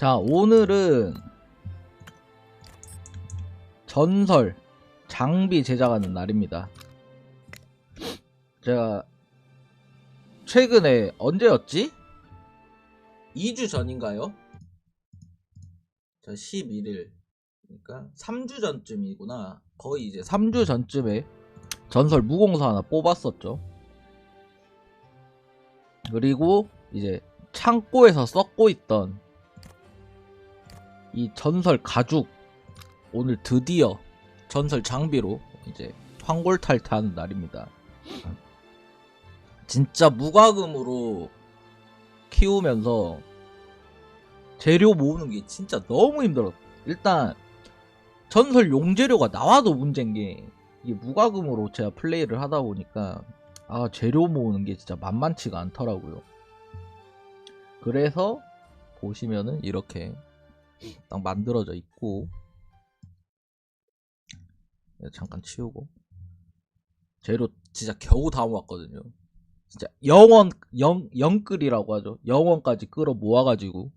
자, 오늘은 전설 장비 제작하는 날입니다. 제가 최근에 언제였지? 2주 전인가요? 자, 11일. 그러니까 3주 전쯤이구나. 거의 이제 3주 전쯤에 전설 무공사 하나 뽑았었죠. 그리고 이제 창고에서 썩고 있던 이 전설 가죽 오늘 드디어 전설 장비로 이제 황골탈퇴하는 날입니다. 진짜 무과금으로 키우면서 재료 모으는 게 진짜 너무 힘들어. 일단 전설 용재료가 나와도 문제인 게 이게 무과금으로 제가 플레이를 하다 보니까 아 재료 모으는 게 진짜 만만치가 않더라고요. 그래서 보시면은 이렇게 딱 만들어져 있고 네, 잠깐 치우고 재료 진짜 겨우 다 모았거든요. 진짜 영원 영 영끌이라고 하죠. 영원까지 끌어 모아가지고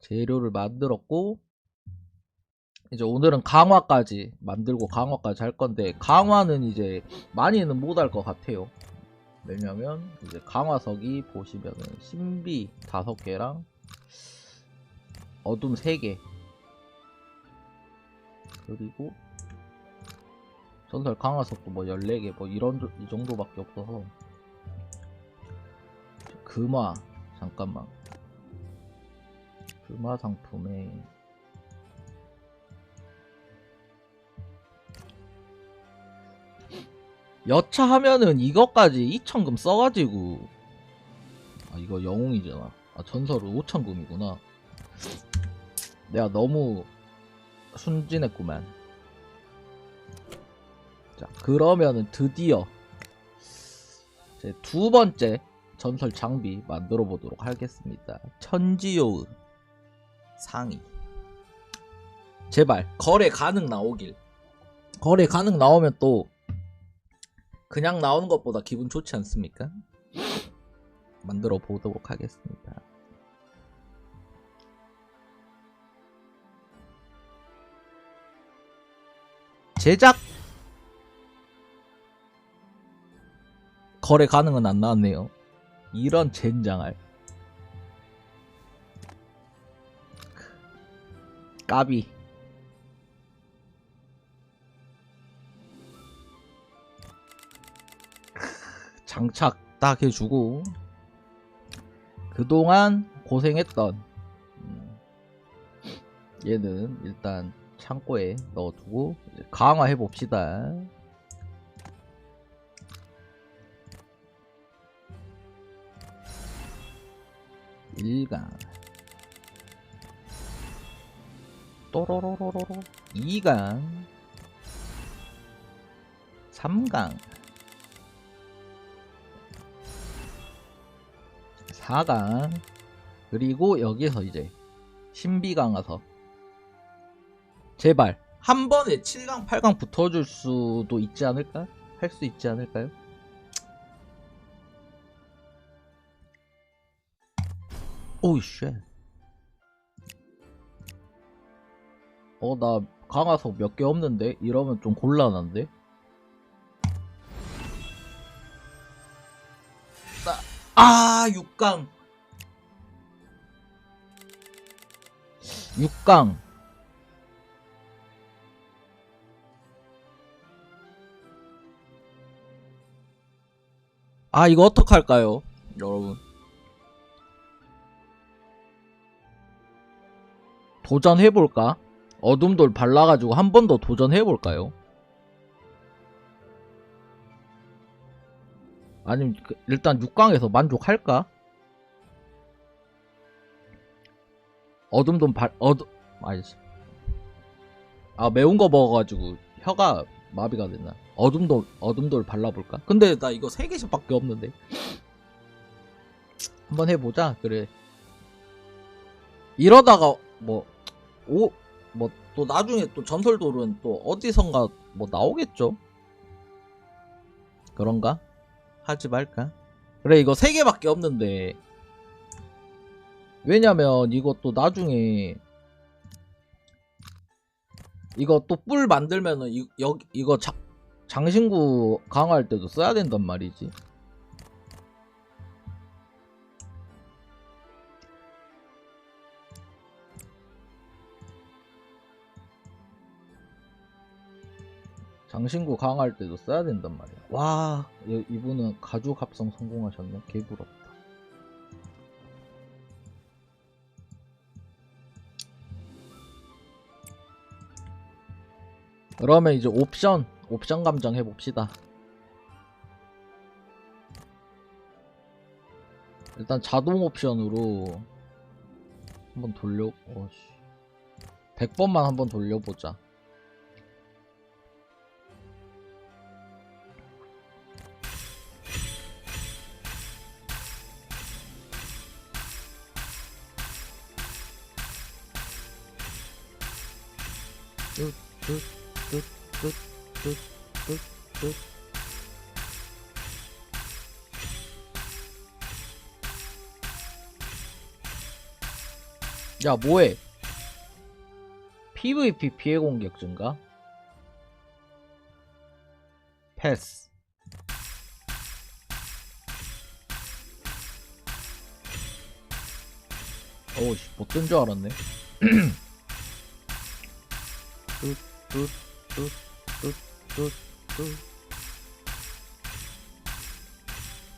재료를 만들었고 이제 오늘은 강화까지 만들고 강화까지 할 건데 강화는 이제 많이는 못 할 것 같아요. 왜냐면 이제 강화석이 보시면은 신비 다섯 개랑 어둠 세 개. 그리고 전설 강화석도 뭐 14개 뭐 이런 조- 이 정도밖에 없어서. 금화 잠깐만. 금화 상품에 여차 하면은 이것까지 2천금 써가지고. 아 이거 영웅이잖아. 아 전설은 5천금이구나 내가 너무 순진했구만 자 그러면은 드디어 제 두 번째 전설 장비 만들어 보도록 하겠습니다 천지요의 상의 제발 거래 가능 나오길 거래 가능 나오면 또 그냥 나오는 것보다 기분 좋지 않습니까? 만들어 보도록 하겠습니다. 제작? 거래 가능은 안 나왔네요. 이런 젠장할 까비. 장착 딱 해주고 그동안 고생했던 음, 얘는 일단 창고에 넣어두고 강화해 봅시다. 일강. 또로로로로로. 2강. 3강. 4강. 그리고 여기서 이제 신비강 와서 제발 한 번에 7강 8강 붙어줄 수도 있지 않을까? 할 수 있지 않을까요? 오이 쉣. 어, 나 강화석 몇 개 없는데? 이러면 좀 곤란한데? 나, 아, 6강. 6강. 아, 이거 어떡할까요? 여러분. 도전해볼까? 어둠돌 발라가지고 한 번 더 도전해볼까요? 아니면 그- 일단 6강에서 만족할까? 어둠돌 발, 어둠, 아니지. 아, 매운 거 먹어가지고 혀가 마비가 됐나? 어둠돌, 어둠돌 발라볼까? 근데 나 이거 3개씩밖에 없는데. 한번 해보자, 그래. 이러다가, 뭐, 오, 뭐, 또 나중에 또 전설돌은 또 어디선가 뭐 나오겠죠? 그런가? 하지 말까? 그래, 이거 3개밖에 없는데. 왜냐면 이것도 나중에 이거 또 뿔 만들면은 이, 여, 이거 자, 장신구 강화할 때도 써야 된단 말이지. 장신구 강화할 때도 써야 된단 말이야. 와, 이- 이분은 가죽 합성 성공하셨네. 개부럽다. 그러면 이제 옵션, 옵션 감정 해봅시다. 일단 자동 옵션으로 한번 돌려, 어씨. 100번만 한번 돌려보자. 끝, 야, 뭐해? PVP 피해 공격 증가? 패스. 어우, 씨, 못된 줄 알았네. 뚜.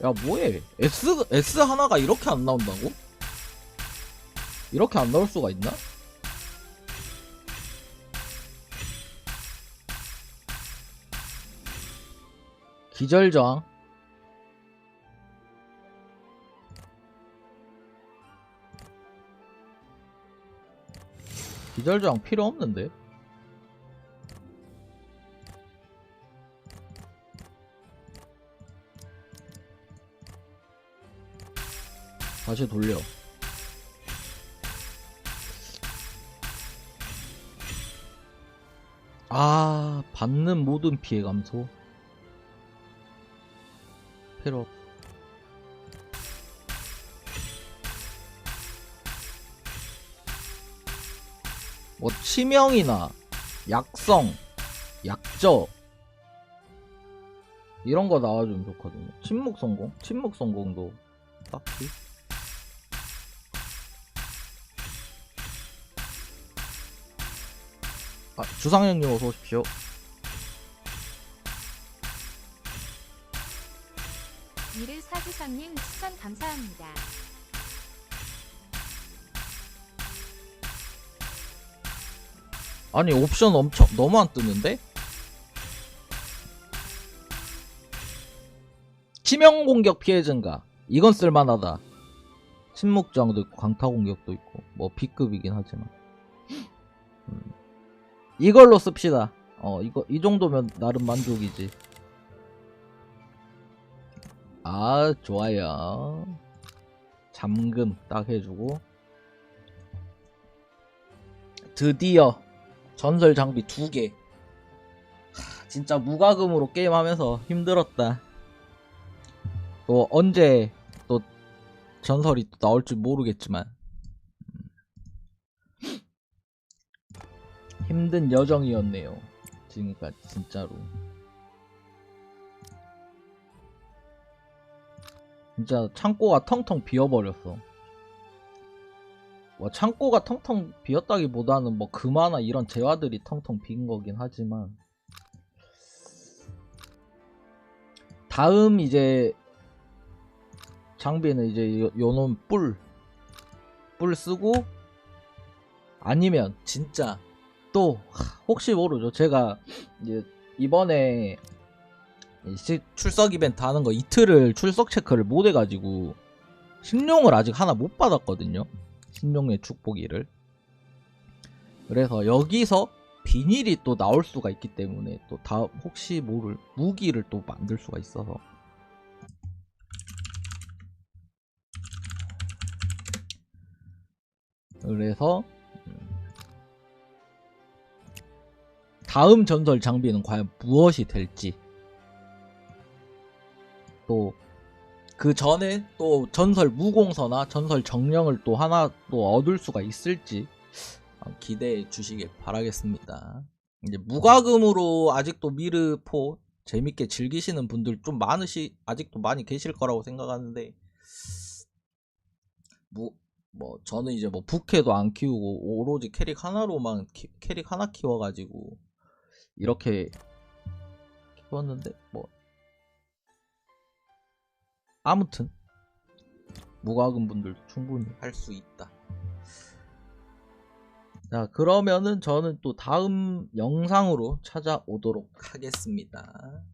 야, 뭐해? S, S 하나가 이렇게 안 나온다고? 이렇게 안 나올 수가 있나? 기절저항 기절저항 필요 없는데 다시 돌려. 아 받는 모든 피해 감소. 없뭐 치명이나 약성 약저. 이런 거 나와주면 좋거든요. 침묵 성공? 침묵 성공도 딱히 아 주상현님 어서 오십시오 미르 사주상님 추천 감사합니다. 아니 옵션 엄청 너무 안 뜨는데? 치명 공격 피해 증가 이건 쓸만하다 침묵 저항도 있고 강타 공격도 있고 뭐 B급이긴 하지만 음. 이걸로 씁시다. 어 이거 이 정도면 나름 만족이지. 아 좋아요. 잠금 딱 해주고. 드디어 전설 장비 두 개. 하, 진짜 무과금으로 게임하면서 힘들었다. 또 언제 또 전설이 또 나올지 모르겠지만 힘든 여정이었네요. 지금까지 진짜로. 진짜 창고가 텅텅 비어버렸어. 뭐 창고가 텅텅 비었다기보다는 뭐 금화나 이런 재화들이 텅텅 빈 거긴 하지만 다음 이제 장비는 이제 요, 요놈 뿔, 뿔 쓰고 아니면 진짜 또 하, 혹시 모르죠. 제가 이제 이번에 출석 이벤트 하는 거 이틀을 출석 체크를 못 해가지고 신용을 아직 하나 못 받았거든요. 신용의 축복이를. 그래서 여기서 비닐이 또 나올 수가 있기 때문에 또 다음 혹시 모를 무기를 또 만들 수가 있어서 그래서 다음 전설 장비는 과연 무엇이 될지 또 그 전에 또 전설 무공서나 전설 정령을 또 하나 또 얻을 수가 있을지 기대해 주시길 바라겠습니다. 이제 무과금으로 아직도 미르포 재밌게 즐기시는 분들 좀 많으시 아직도 많이 계실 거라고 생각하는데 무뭐 저는 이제 뭐 부캐도 안 키우고 오로지 캐릭 하나로만 키- 캐릭 하나 키워가지고 이렇게 키웠는데 뭐 아무튼 무과금 분들도 충분히 할 수 있다. 자 그러면은 저는 또 다음 영상으로 찾아오도록 하겠습니다.